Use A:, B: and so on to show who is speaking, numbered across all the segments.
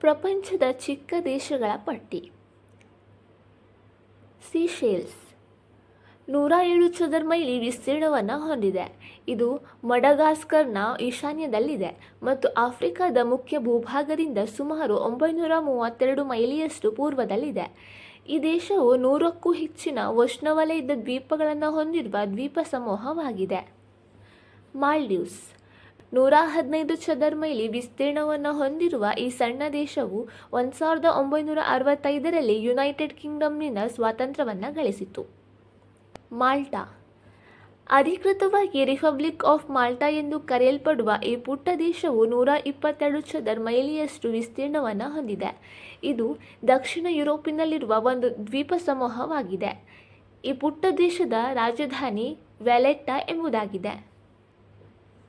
A: ಪ್ರಪಂಚದ ಚಿಕ್ಕ ದೇಶಗಳ ಪಟ್ಟಿ. ಸೀಶೇಲ್ಸ್. ನೂರ ಏಳು ಚದರ ಮೈಲಿ ವಿಸ್ತೀರ್ಣವನ್ನು ಹೊಂದಿದೆ. ಇದು ಮಡಗಾಸ್ಕರ್ನ ಈಶಾನ್ಯದಲ್ಲಿದೆ ಮತ್ತು ಆಫ್ರಿಕಾದ ಮುಖ್ಯ ಭೂಭಾಗದಿಂದ ಸುಮಾರು ಒಂಬೈನೂರ ಮೂವತ್ತೆರಡು ಮೈಲಿಯಷ್ಟು ಪೂರ್ವದಲ್ಲಿದೆ. ಈ ದೇಶವು ನೂರಕ್ಕೂ ಹೆಚ್ಚಿನ ಉಷ್ಣವಲಯದ ದ್ವೀಪಗಳನ್ನು ಹೊಂದಿರುವ ದ್ವೀಪ ಸಮೂಹವಾಗಿದೆ ಮಾಲ್ಡೀವ್ಸ್. ನೂರ ಹದಿನೈದು ಚದರ ಮೈಲಿ ವಿಸ್ತೀರ್ಣವನ್ನು ಹೊಂದಿರುವ ಈ ಸಣ್ಣ ದೇಶವು ಒಂದು ಸಾವಿರದ ಒಂಬೈನೂರ ಅರವತ್ತೈದರಲ್ಲಿ ಯುನೈಟೆಡ್ ಕಿಂಗ್ಡಮ್ನಿಂದ ಸ್ವಾತಂತ್ರ್ಯವನ್ನು ಗಳಿಸಿತು. ಮಾಲ್ಟಾ. ಅಧಿಕೃತವಾಗಿ ರಿಪಬ್ಲಿಕ್ ಆಫ್ ಮಾಲ್ಟಾ ಎಂದು ಕರೆಯಲ್ಪಡುವ ಈ ಪುಟ್ಟ ದೇಶವು ನೂರ ಇಪ್ಪತ್ತೆರಡು ಚದರ ಮೈಲಿಯಷ್ಟು ವಿಸ್ತೀರ್ಣವನ್ನು ಹೊಂದಿದೆ. ಇದು ದಕ್ಷಿಣ ಯುರೋಪಿನಲ್ಲಿರುವ ಒಂದು ದ್ವೀಪ ಸಮೂಹವಾಗಿದೆ. ಈ ಪುಟ್ಟ ದೇಶದ ರಾಜಧಾನಿ ವ್ಯಾಲೆಟ್ಟಾ ಎಂಬುದಾಗಿದೆ.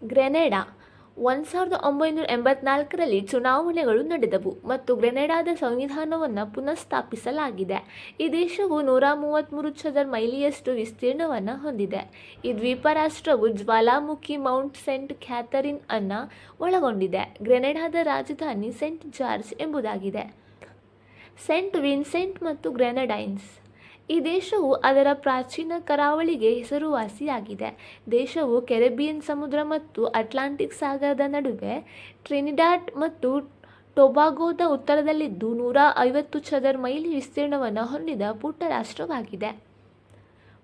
A: ಗ್ರೆನೆಡಾ. ಒಂದು ಸಾವಿರದ ಒಂಬೈನೂರ ಎಂಬತ್ನಾಲ್ಕರಲ್ಲಿ ಚುನಾವಣೆಗಳು ನಡೆದವು ಮತ್ತು ಗ್ರೆನೆಡಾದ ಸಂವಿಧಾನವನ್ನು ಪುನಃಸ್ಥಾಪಿಸಲಾಗಿದೆ. ಈ ದೇಶವು ನೂರ ಮೂವತ್ತ್ಮೂರು ಚದರ ಮೈಲಿಯಷ್ಟು ವಿಸ್ತೀರ್ಣವನ್ನು ಹೊಂದಿದೆ. ಈ ದ್ವೀಪ ರಾಷ್ಟ್ರವು ಜ್ವಾಲಾಮುಖಿ ಮೌಂಟ್ ಸೆಂಟ್ ಕ್ಯಾಥರಿನ್ ಅನ್ನು ಒಳಗೊಂಡಿದೆ. ಗ್ರೆನೆಡಾದ ರಾಜಧಾನಿ ಸೆಂಟ್ ಜಾರ್ಜ್ ಎಂಬುದಾಗಿದೆ. ಸೆಂಟ್ ವಿನ್ಸೆಂಟ್ ಮತ್ತು ಗ್ರೆನಡೈನ್ಸ್. ಈ ದೇಶವು ಅದರ ಪ್ರಾಚೀನ ಕರಾವಳಿಗೆ ಹೆಸರುವಾಸಿಯಾಗಿದೆ. ದೇಶವು ಕೆರೆಬಿಯನ್ ಸಮುದ್ರ ಮತ್ತು ಅಟ್ಲಾಂಟಿಕ್ ಸಾಗರದ ನಡುವೆ ಟ್ರಿನಿಡಾಟ್ ಮತ್ತು ಟೊಬಾಗೋದ ಉತ್ತರದಲ್ಲಿದ್ದು ನೂರ ಐವತ್ತು ಚದರ ಮೈಲಿ ವಿಸ್ತೀರ್ಣವನ್ನು ಹೊಂದಿದ ಪುಟ್ಟ ರಾಷ್ಟ್ರವಾಗಿದೆ.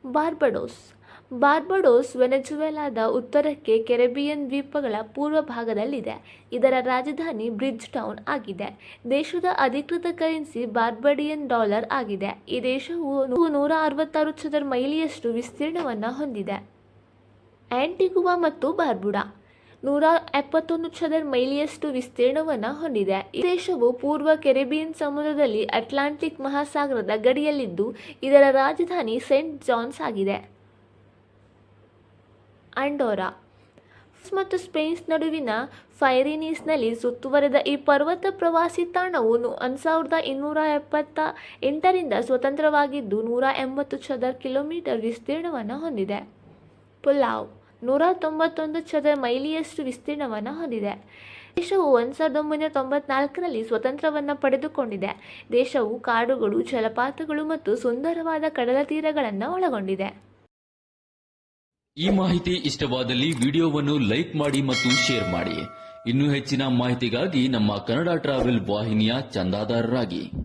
A: ಬಾರ್ಬಡೋಸ್ ಬಾರ್ಬಡೋಸ್ ವೆನೆಜುವೆಲಾದ ಉತ್ತರಕ್ಕೆ ಕೆರೆಬಿಯನ್ ದ್ವೀಪಗಳ ಪೂರ್ವ ಭಾಗದಲ್ಲಿದೆ ಇದರ ರಾಜಧಾನಿ ಬ್ರಿಡ್ಜ್ ಟೌನ್ ಆಗಿದೆ. ದೇಶದ ಅಧಿಕೃತ ಕರೆನ್ಸಿ ಬಾರ್ಬಡಿಯನ್ ಡಾಲರ್ ಆಗಿದೆ. ಈ ದೇಶವು ನೂರ ಅರವತ್ತಾರು ಚದರ ಮೈಲಿಯಷ್ಟು ವಿಸ್ತೀರ್ಣವನ್ನು ಹೊಂದಿದೆ. ಆಂಟಿಗುವಾ ಮತ್ತು ಬಾರ್ಬುಡಾ ನೂರ ಎಪ್ಪತ್ತೊಂದು ಚದರ ಮೈಲಿಯಷ್ಟು ವಿಸ್ತೀರ್ಣವನ್ನು ಹೊಂದಿದೆ. ಈ ದೇಶವು ಪೂರ್ವ ಕೆರೆಬಿಯನ್ ಸಮುದ್ರದಲ್ಲಿ ಅಟ್ಲಾಂಟಿಕ್ ಮಹಾಸಾಗರದ ಗಡಿಯಲ್ಲಿದ್ದು, ಇದರ ರಾಜಧಾನಿ ಸೇಂಟ್ ಜಾನ್ಸ್ ಆಗಿದೆ. ಅಂಡೋರಾ. ಮತ್ತು ಸ್ಪೇನ್ಸ್ ನಡುವಿನ ಫೈರಿನೀಸ್ನಲ್ಲಿ ಸುತ್ತುವರೆದ ಈ ಪರ್ವತ ಪ್ರವಾಸಿ ತಾಣವು ಒಂದು ಸಾವಿರದ ಇನ್ನೂರ ಎಪ್ಪತ್ತ ಎಂಟರಿಂದ ಸ್ವತಂತ್ರವಾಗಿದ್ದು ನೂರ ಎಂಬತ್ತು ಚದರ ಕಿಲೋಮೀಟರ್ ವಿಸ್ತೀರ್ಣವನ್ನು ಹೊಂದಿದೆ. ಪುಲಾವ್ ನೂರ ತೊಂಬತ್ತೊಂದು ಚದರ ಮೈಲಿಯಷ್ಟು ವಿಸ್ತೀರ್ಣವನ್ನು ಹೊಂದಿದೆ. ದೇಶವು ಒಂದು ಸಾವಿರದ ಒಂಬೈನೂರ ತೊಂಬತ್ನಾಲ್ಕರಲ್ಲಿ ಸ್ವತಂತ್ರವನ್ನು ಪಡೆದುಕೊಂಡಿದೆ. ದೇಶವು ಕಾಡುಗಳು, ಜಲಪಾತಗಳು ಮತ್ತು ಸುಂದರವಾದ ಕಡಲ ತೀರಗಳನ್ನು ಒಳಗೊಂಡಿದೆ.
B: ಈ ಮಾಹಿತಿ ಇಷ್ಟವಾದಲ್ಲಿ ವಿಡಿಯೋವನ್ನು ಲೈಕ್ ಮಾಡಿ ಮತ್ತು ಶೇರ್ ಮಾಡಿ. ಇನ್ನೂ ಹೆಚ್ಚಿನ ಮಾಹಿತಿಗಾಗಿ ನಮ್ಮ ಕನ್ನಡ ಟ್ರಾವೆಲ್ ವಾಹಿನಿಯ ಚಂದಾದಾರರಾಗಿ.